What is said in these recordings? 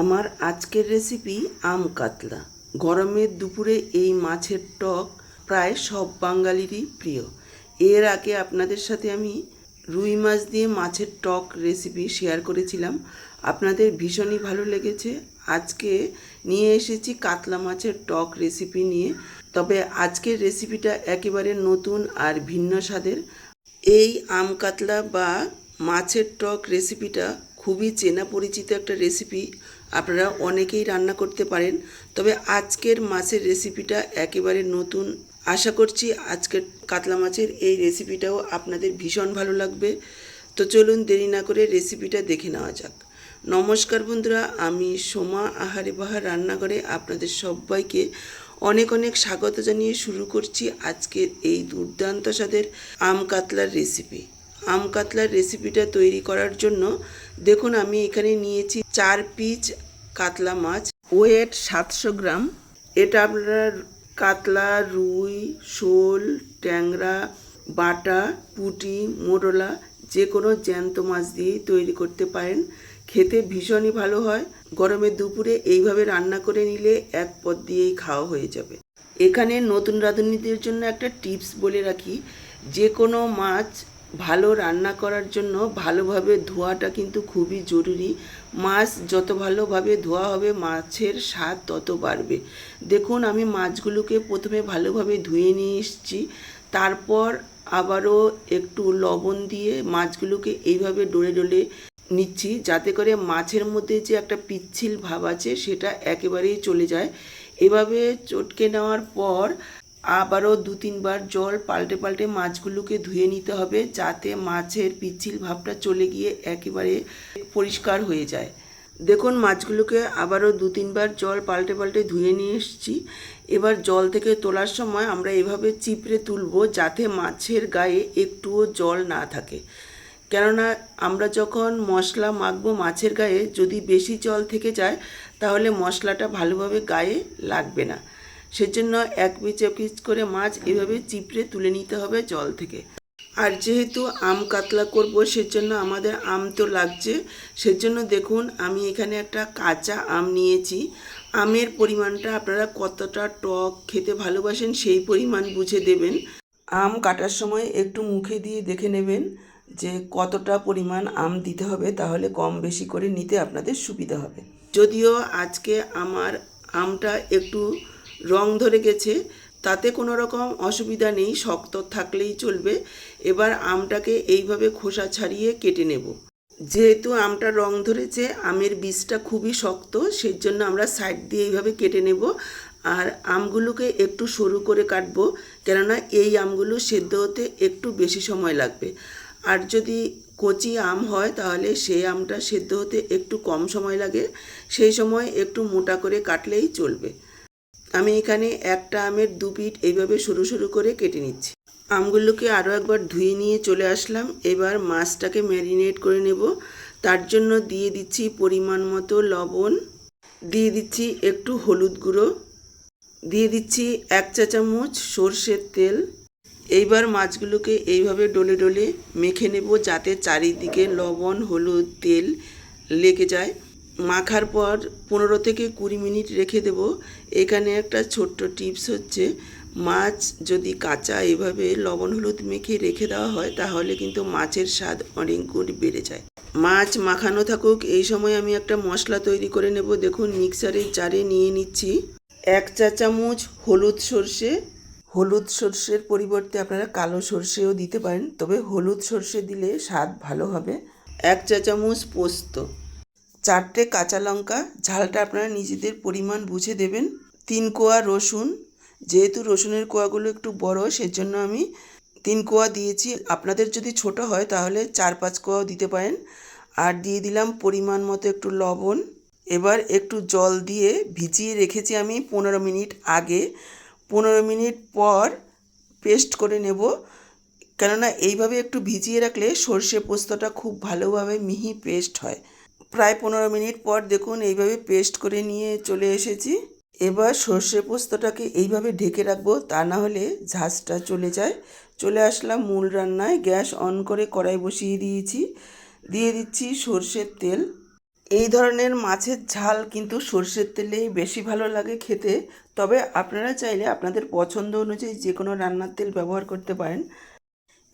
আমার আজকের রেসিপি আম কাতলা। গরমের দুপুরে এই মাছের টক প্রায় সব বাঙালিরই প্রিয়। এর আগে আপনাদের সাথে আমি রুই মাছ দিয়ে মাছের টক রেসিপি শেয়ার করেছিলাম। আপনাদের ভীষণই ভালো লেগেছে। আজকে নিয়ে এসেছি কাতলা মাছের টক রেসিপি নিয়ে। তবে আজকের রেসিপিটা একেবারে নতুন আর ভিন্ন স্বাদের। এই আম কাতলা বা মাছের টক রেসিপিটা খুবই চেনা পরিচিত একটা রেসিপি আপনারা অনেকেই রান্না করতে পারেন। তবে আজকের মাছের রেসিপিটা একেবারে নতুন। আশা করছি আজকের কাতলা মাছের এই রেসিপিটাও আপনাদের ভীষণ ভালো লাগবে। তো চলুন দেরি না করে রেসিপিটা দেখে নেওয়া যাক। নমস্কার বন্ধুরা, আমি সোমা আহারে বাহার রান্নাঘরে আপনাদের সবাইকে অনেক অনেক স্বাগত জানিয়ে শুরু করছি আজকের এই দুর্দান্ত স্বাদের আম কাতলার রেসিপি আম কাতলার রেসিপিটা তৈরি করার জন্য দেখুন আমি এখানে নিয়েছি চার পিস কাতলা মাছ। ওয়েট সাতশো গ্রাম। এটা আপনারা কাতলা, রুই, শোল, ট্যাংরা, বাটা, পুঁটি, মোরলা যে কোনো জ্যান্ত মাছ দিয়েই তৈরি করতে পারেন। খেতে ভীষণই ভালো হয়। গরমে দুপুরে এইভাবে রান্না করে নিলে এক পদ দিয়েই খাওয়া হয়ে যাবে। এখানে নতুন রাঁধুনিদের জন্য একটা টিপস বলে রাখি যে কোনো মাছ ভালো রান্না করার জন্য ভালোভাবে ধোয়াটা কিন্তু খুবই জরুরি। মাছ যত ভালোভাবে ধোয়া হবে, মাছের স্বাদ তত বাড়বে। দেখুন, আমি মাছগুলোকে প্রথমে ভালোভাবে ধুয়ে নিয়ে এসেছি। তারপর আবারও একটু লবণ দিয়ে মাছগুলোকে এইভাবে ডলে ডলে নিচ্ছি, যাতে করে মাছের মধ্যে যে একটা পিচ্ছিল ভাব আছে, সেটা একেবারেই চলে যায়। এভাবে চটকে নেওয়ার পর আবারও দু তিনবার জল পাল্টে পাল্টে মাছগুলোকে ধুয়ে নিতে হবে যাতে মাছের পিচ্ছিল ভাবটা চলে গিয়ে একেবারে পরিষ্কার হয়ে যায়। দেখুন, মাছগুলোকে আবারও দু তিনবার জল পাল্টে পাল্টে ধুয়ে নিয়ে এসেছি। এবার জল থেকে তোলার সময় আমরা এভাবে চিপড়ে তুলবো যাতে মাছের গায়ে একটুও জল না থাকে। কেননা আমরা যখন মশলা মাখবো মাছের গায়ে যদি বেশি জল থেকে যায়, তাহলে মশলাটা ভালোভাবে গায়ে লাগবে না। সেজন্য এক পিচ পিচ করে মাছ এভাবে চিপড়ে তুলে নিতে হবে জল থেকে। আর যেহেতু আম কাতলা করব, সেজন্য আমাদের আম তো লাগছে। সেজন্য দেখুন, আমি এখানে একটা কাঁচা আম নিয়েছি। আমের পরিমাণটা আপনারা কতটা টক খেতে ভালোবাসেন সেই পরিমাণ বুঝে দেবেন। আম কাটার সময় একটু মুখে দিয়ে দেখে নেবেন যে কতটা পরিমাণ আম দিতে হবে, তাহলে কম বেশি করে নিতে আপনাদের সুবিধা হবে। যদিও আজকে আমার আমটা একটু রং ধরে গেছে। তাতে কোনো রকম অসুবিধা নেই, শক্ত থাকলেই চলবে। এবার আমটাকে এইভাবে খোসা ছাড়িয়ে কেটে নেব। যেহেতু আমটা রং ধরেছে, আমের বীজটা খুবই শক্ত সেই জন্য আমরা সাইড দিয়ে এইভাবে কেটে নেব। আর আমগুলোকে একটু সরু করে কাটবো, কেননা এই আমগুলো সেদ্ধ হতে একটু বেশি সময় লাগবে। আর যদি কচি আম হয়, তাহলে সেই আমটা সেদ্ধ হতে একটু কম সময় লাগে। সেই সময় একটু মোটা করে কাটলেই চলবে। আমি এখানে একটা আমের দু পিঠ এইভাবে সরু সরু করে কেটে নিচ্ছি। আমগুলোকে আরও একবার ধুয়ে নিয়ে চলে আসলাম। এবার মাছটাকে ম্যারিনেট করে নেব। তার জন্য দিয়ে দিচ্ছি পরিমাণ মতো লবণ। দিয়ে দিচ্ছি একটু হলুদ গুঁড়ো। দিয়ে দিচ্ছি এক চা চামচ সর্ষের তেল। এইবার মাছগুলোকে এইভাবে ডলে ডলে মেখে নেব যাতে চারিদিকে লবণ, হলুদ, তেল লেগে যায়। মাখার পর পনেরো থেকে কুড়ি মিনিট রেখে দেব। এখানে একটা ছোট্ট টিপস হচ্ছে, মাছ যদি কাঁচা এভাবে লবণ হলুদ মেখে রেখে দেওয়া হয়, তাহলে কিন্তু মাছের স্বাদ অনেক গুণ বেড়ে যায়। মাছ মাখানো থাকুক, এই সময় আমি একটা মশলা তৈরি করে নেব। দেখুন, মিক্সারের জারে নিয়ে নিচ্ছি এক চা চামচ হলুদ সর্ষে। হলুদ সর্ষের পরিবর্তে আপনারা কালো সর্ষেও দিতে পারেন, তবে হলুদ সর্ষে দিলে স্বাদ ভালো হবে। এক চা চামচ পোস্ত। চারটে কাঁচা লঙ্কা, ঝালটা আপনারা নিজেদের পরিমাণ বুঝে দেবেন। তিন কোয়া রসুন, যেহেতু রসুনের কোয়াগুলো একটু বড়, সেজন্য আমি তিন কোয়া দিয়েছি। আপনাদের যদি ছোট হয়, তাহলে চার পাঁচ কোয়াও দিতে পারেন। আর দিয়ে দিলাম পরিমাণ মতো একটু লবণ। এবার একটু জল দিয়ে ভিজিয়ে রেখেছি আমি পনেরো মিনিট আগে। পনেরো মিনিট পর পেস্ট করে নেব। কেননা, এইভাবে একটু ভিজিয়ে রাখলে সর্ষে পোস্তটা খুব ভালোভাবে মিহি পেস্ট হয়। প্রায় পনেরো মিনিট পর দেখুন এইভাবে পেস্ট করে নিয়ে চলে এসেছি। এবার সর্ষে পোস্তটাকে এইভাবে ঢেকে রাখব, তা না হলে ঝাঁজটা চলে যায়। চলে আসলাম মূল রান্নায়, গ্যাস অন করে কড়াই বসিয়ে দিয়েছি। দিয়ে দিচ্ছি সর্ষের তেল। এই ধরনের মাছের ঝাল কিন্তু সর্ষের তেলেই বেশি ভালো লাগে খেতে। তবে আপনারা চাইলে আপনাদের পছন্দ অনুযায়ী যে কোনো রান্নার তেল ব্যবহার করতে পারেন।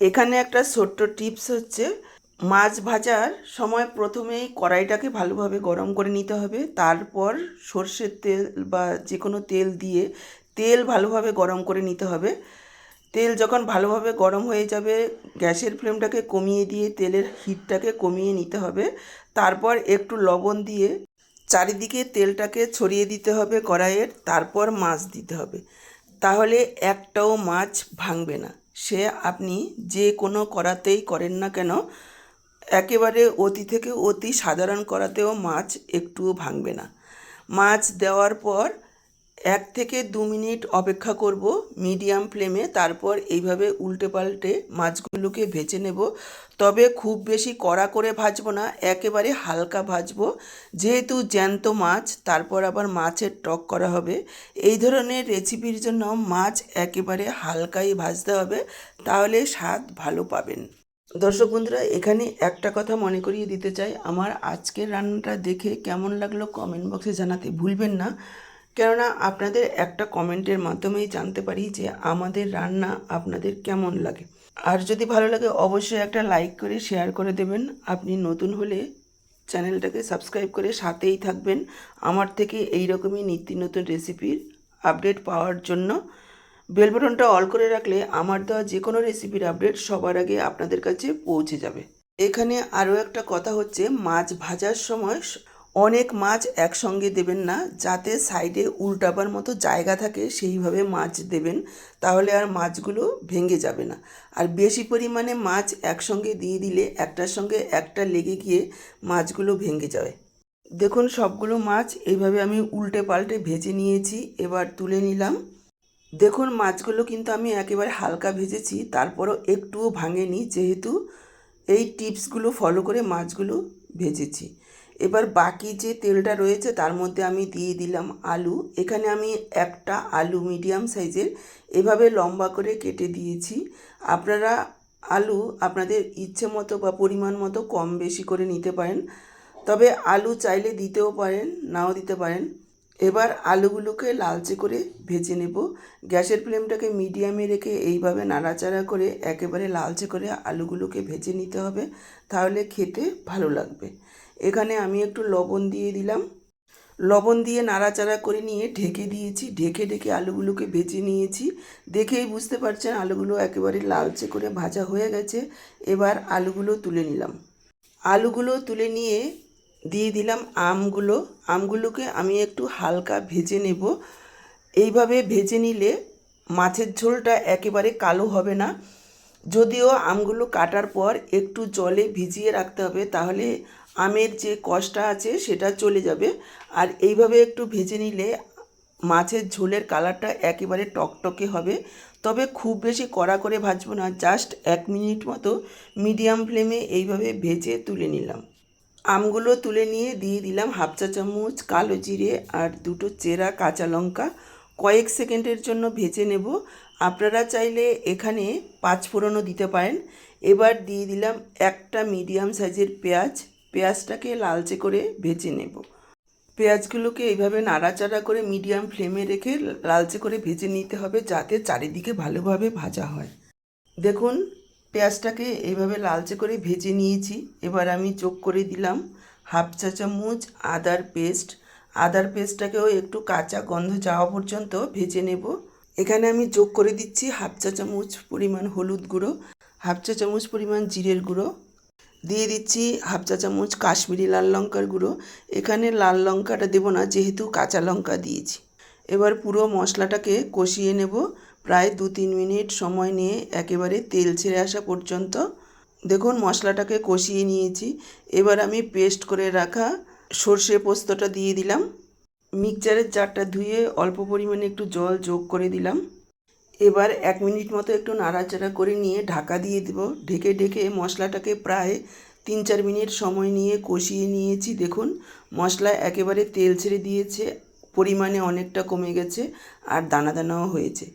এখানে একটা ছোট্ট টিপস হচ্ছে মাছ ভাজার সময় প্রথমেই কড়াইটাকে ভালোভাবে গরম করে নিতে হবে। তারপর সর্ষের তেল বা যে কোনো তেল দিয়ে তেল ভালোভাবে গরম করে নিতে হবে। তেল যখন ভালোভাবে গরম হয়ে যাবে, গ্যাসের ফ্লেমটাকে কমিয়ে দিয়ে তেলের হিটটাকে কমিয়ে নিতে হবে। তারপর একটু লবণ দিয়ে চারিদিকে তেলটাকে ছড়িয়ে দিতে হবে কড়াইয়ের, তারপর মাছ দিতে হবে। তাহলে একটাও মাছ ভাঙবে না। সে আপনি যে কোনো কড়াতেই করেন না কেন একেবারে অতি থেকে অতি সাধারণ করাতেও মাছ একটুও ভাঙবে না। মাছ দেওয়ার পর এক থেকে দু মিনিট অপেক্ষা করব মিডিয়াম ফ্লেমে, তারপর এইভাবে উল্টে পাল্টে মাছগুলোকে ভেজে নেব। তবে খুব বেশি কড়া করে ভাজবো না, একেবারে হালকা ভাজবো। যেহেতু জ্যান্ত মাছ, তারপর আবার মাছের টক করা হবে। এই ধরনের রেসিপির জন্য মাছ একেবারে হালকাই ভাজতে হবে, তাহলে স্বাদ ভালো পাবেন। দর্শক বন্ধুরা, এখানে একটা কথা মনে করিয়ে দিতে চাই। আমার আজকের রান্নাটা দেখে কেমন লাগল কমেন্ট বক্সে জানাতে ভুলবেন না। কেননা আপনাদের একটা কমেন্টের মাধ্যমেই জানতে পারি যে আমাদের রান্না আপনাদের কেমন লাগে। আর যদি ভালো লাগে, অবশ্যই একটা লাইক করে শেয়ার করে দেবেন। আপনি নতুন হলে চ্যানেলটাকে সাবস্ক্রাইব করে সাথেই থাকবেন। আমার থেকে এই রকমই নিত্য নতুন রেসিপির আপডেট পাওয়ার জন্য। বেল বাটনটা অল করে রাখলে আমার দেওয়া যে কোনো রেসিপির আপডেট সবার আগে আপনাদের কাছে পৌঁছে যাবে। এখানে আরও একটা কথা হচ্ছে, মাছ ভাজার সময় অনেক মাছ একসঙ্গে দেবেন না, যাতে সাইডে উল্টাবার মতো জায়গা থাকে সেইভাবে মাছ দেবেন, তাহলে আর মাছগুলো ভেঙে যাবে না। আর বেশি পরিমাণে মাছ একসঙ্গে দিয়ে দিলে একটার সঙ্গে একটা লেগে গিয়ে মাছগুলো ভেঙে যাবে। দেখুন সবগুলো মাছ এইভাবে আমি উল্টে পাল্টে ভেজে নিয়েছি, এবার তুলে নিলাম। দেখুন, মাছগুলো কিন্তু আমি একেবারে হালকা ভেজেছি, তারপরও একটুও ভাঙেনি, যেহেতু এই টিপসগুলো ফলো করে মাছগুলো ভেজেছি। এবার বাকি যে তেলটা রয়েছে, তার মধ্যে আমি দিয়ে দিলাম আলু। এখানে আমি একটা আলু মিডিয়াম সাইজের, এভাবে লম্বা করে কেটে দিয়েছি। আপনারা আলু আপনাদের ইচ্ছে মতো বা পরিমাণ মতো কম বেশি করে নিতে পারেন, তবে আলু চাইলে দিতেও পারেন, নাও দিতে পারেন। এবার আলুগুলোকে লালচে করে ভেজে নেব। গ্যাসের ফ্লেমটাকে মিডিয়ামে রেখে এইভাবে নাড়াচাড়া করে একেবারে লালচে করে আলুগুলোকে ভেজে নিতে হবে, তাহলে খেতে ভালো লাগবে। এখানে আমি একটু লবণ দিয়ে দিলাম। লবণ দিয়ে নাড়াচাড়া করে নিয়ে ঢেকে দিয়েছি। ঢেকে ঢেকে আলুগুলোকে ভেজে নিয়েছি। দেখেই বুঝতে পারছেন আলুগুলো একেবারে লালচে করে ভাজা হয়ে গেছে। এবার আলুগুলো তুলে নিলাম। আলুগুলো তুলে নিয়ে দিয়ে দিলাম আমগুলো। আমগুলোকে আমি একটু হালকা ভেজে নেব। এইভাবে ভেজে নিলে মাছের ঝোলটা একেবারে কালো হবে না। যদিও আমগুলো কাটার পর একটু জলে ভিজিয়ে রাখতে হবে, তাহলে আমের যে কষটা আছে সেটা চলে যাবে। আর এইভাবে একটু ভেজে নিলে মাছের ঝোলের কালারটা একেবারে টকটকে হবে। তবে খুব বেশি কড়া করে ভাজবো না, জাস্ট এক মিনিট মতো মিডিয়াম ফ্লেমে এইভাবে ভেজে তুলে নিলাম। আমগুলো তুলে নিয়ে দিয়ে দিলাম হাফ চা চামচ কালো জিরে আর দুটো চেরা কাঁচা লঙ্কা। কয়েক সেকেন্ডের জন্য ভেজে নেব। আপনারা চাইলে এখানে পাঁচ ফোড়নও দিতে পারেন। এবার দিয়ে দিলাম একটা মিডিয়াম সাইজের পেঁয়াজ। পেঁয়াজটাকে লালচে করে ভেজে নেব। পেঁয়াজগুলোকে এইভাবে নাড়াচাড়া করে মিডিয়াম ফ্লেমে রেখে লালচে করে ভেজে নিতে হবে যাতে চারিদিকে ভালোভাবে ভাজা হয়। দেখুন পেঁয়াজটাকে এইভাবে লালচে করে ভেজে নিয়েছি। এবার আমি যোগ করে দিলাম হাফ চা চামচ আদার পেস্ট। আদার পেস্টটাকেও একটু কাঁচা গন্ধ যাওয়া পর্যন্ত ভেজে নেব। এখানে আমি যোগ করে দিচ্ছি হাফ চা চামচ পরিমাণ হলুদ গুঁড়ো, হাফ চা চামচ পরিমাণ জিরের গুঁড়ো। দিয়ে দিচ্ছি হাফ চা চামচ কাশ্মীরি লাল লঙ্কার গুঁড়ো। এখানে লাল লঙ্কাটা দেবো না, যেহেতু কাঁচা লঙ্কা দিয়েছি। এবার পুরো মশলাটাকে কষিয়ে নেব। প্রায় দু তিন মিনিট সময় নিয়ে একেবারে তেল ছেড়ে আসা পর্যন্ত দেখুন মশলাটাকে কষিয়ে নিয়েছি। এবার আমি পেস্ট করে রাখা সর্ষে পোস্তটা দিয়ে দিলাম। মিক্সচারের চারটা ধুয়ে অল্প পরিমাণে একটু জল যোগ করে দিলাম। এবার এক মিনিট মতো একটু নাড়াচাড়া করে নিয়ে ঢাকা দিয়ে দেব। ঢেকে ঢেকে মশলাটাকে প্রায় তিন চার মিনিট সময় নিয়ে কষিয়ে নিয়েছি। দেখুন মশলা একেবারে তেল ছেড়ে দিয়েছে, পরিমাণে অনেকটা কমে গেছে আর দানা দানাও হয়েছে।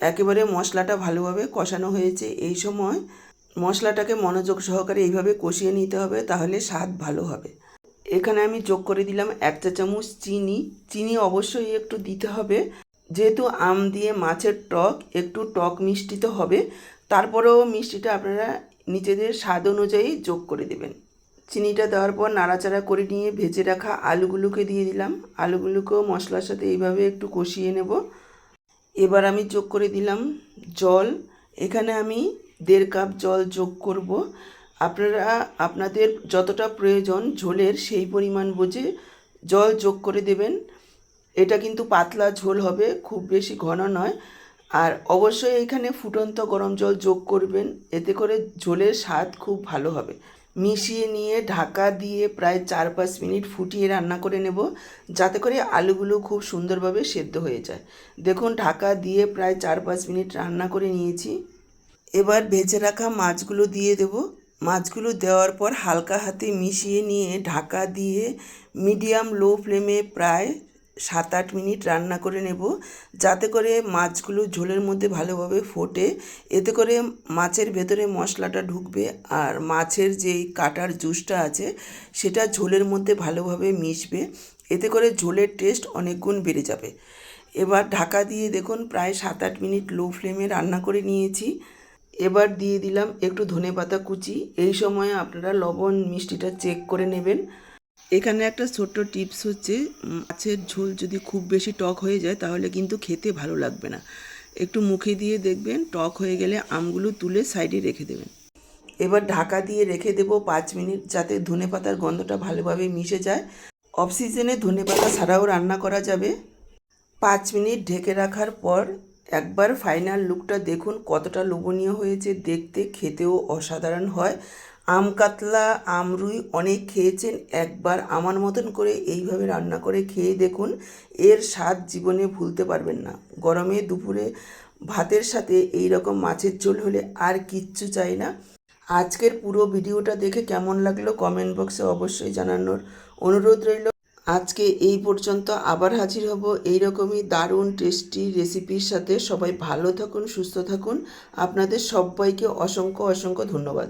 একেবারে মশলাটা ভালোভাবে কষানো হয়েছে। এই সময় মশলাটাকে মনোযোগ সহকারে এইভাবে কষিয়ে নিতে হবে, তাহলে স্বাদ ভালো হবে। এখানে আমি যোগ করে দিলাম এক চা চামচ চিনি। চিনি অবশ্যই একটু দিতে হবে। যেহেতু আম দিয়ে মাছের টক, একটু টক মিষ্টি তো হবে। তারপরেও মিষ্টিটা আপনারা নিজেদের স্বাদ অনুযায়ী যোগ করে দেবেন। চিনিটা দেওয়ার পর নাড়াচাড়া করে নিয়ে ভেজে রাখা আলুগুলোকে দিয়ে দিলাম। আলুগুলোকেও মশলার সাথে এইভাবে একটু কষিয়ে নেব। এবার আমি যোগ করে দিলাম জল। এখানে আমি দেড় কাপ জল যোগ করব। আপনারা, আপনাদের যতটা প্রয়োজন ঝোলের সেই পরিমাণ বুঝে জল যোগ করে দেবেন। এটা কিন্তু পাতলা ঝোল হবে, খুব বেশি ঘন নয়। আর অবশ্যই এখানে ফুটন্ত গরম জল যোগ করবেন, এতে করে ঝোলের স্বাদ খুব ভালো হবে। মিশিয়ে নিয়ে ঢাকা দিয়ে প্রায় চার পাঁচ মিনিট ফুটিয়ে রান্না করে নেব, যাতে করে আলুগুলো খুব সুন্দরভাবে সেদ্ধ হয়ে যায়। দেখুন, ঢাকা দিয়ে প্রায় চার পাঁচ মিনিট রান্না করে নিয়েছি। এবার ভেজে রাখা মাছগুলো দিয়ে দেব। মাছগুলো দেওয়ার পর হালকা হাতে মিশিয়ে নিয়ে ঢাকা দিয়ে মিডিয়াম লো ফ্লেমে প্রায় সাত আট মিনিট রান্না করে নেব। যাতে করে মাছগুলো ঝোলের মধ্যে ভালোভাবে ফোটে। এতে করে মাছের ভেতরে মশলাটা ঢুকবে আর মাছের যেই কাটার জুসটা আছে, সেটা ঝোলের মধ্যে ভালোভাবে মিশবে। এতে করে ঝোলের টেস্ট অনেক গুণ বেড়ে যাবে। এবার ঢাকা দিয়ে দেখুন, প্রায় সাত আট মিনিট লো ফ্লেমে রান্না করে নিয়েছি। এবার দিয়ে দিলাম একটু ধনেপাতা কুচি। এই সময় আপনারা লবণ, মিষ্টিটা চেক করে নেবেন। এখানে একটা ছোট্ট টিপস হচ্ছে মাছের ঝোল যদি খুব বেশি টক হয়ে যায় তাহলে কিন্তু খেতে ভালো লাগবে না। একটু মুখে দিয়ে দেখবেন, টক হয়ে গেলে আমগুলো তুলে সাইডে রেখে দেবেন। এবার ঢাকা দিয়ে রেখে দেব পাঁচ মিনিট যাতে ধনে পাতার গন্ধটা ভালোভাবে মিশে যায়। অফ সিজনে ধনে পাতা ছাড়াও রান্না করা যাবে। পাঁচ মিনিট ঢেকে রাখার পর একবার ফাইনাল লুকটা দেখুন কতটা লোভনীয় হয়েছে। দেখতে খেতেও অসাধারণ হয়। আম কাতলা আমরুই অনেক খেয়েছেন। একবার আমার মতন করে এইভাবে রান্না করে খেয়ে দেখুন, এর স্বাদ জীবনে ভুলতে পারবেন না। গরমে দুপুরে ভাতের সাথে এই রকম মাছের ঝোল হলে আর কিচ্ছু চাই না। আজকের পুরো ভিডিওটা দেখে কেমন লাগল কমেন্ট বক্সে অবশ্যই জানানোর অনুরোধ রইল। আজকে এই পর্যন্ত আবার হাজির হব এইরকমই দারুণ টেস্টি রেসিপির সাথে। সবাই ভালো থাকুন, সুস্থ থাকুন। আপনাদের সবাইকে অসংখ্য অসংখ্য ধন্যবাদ।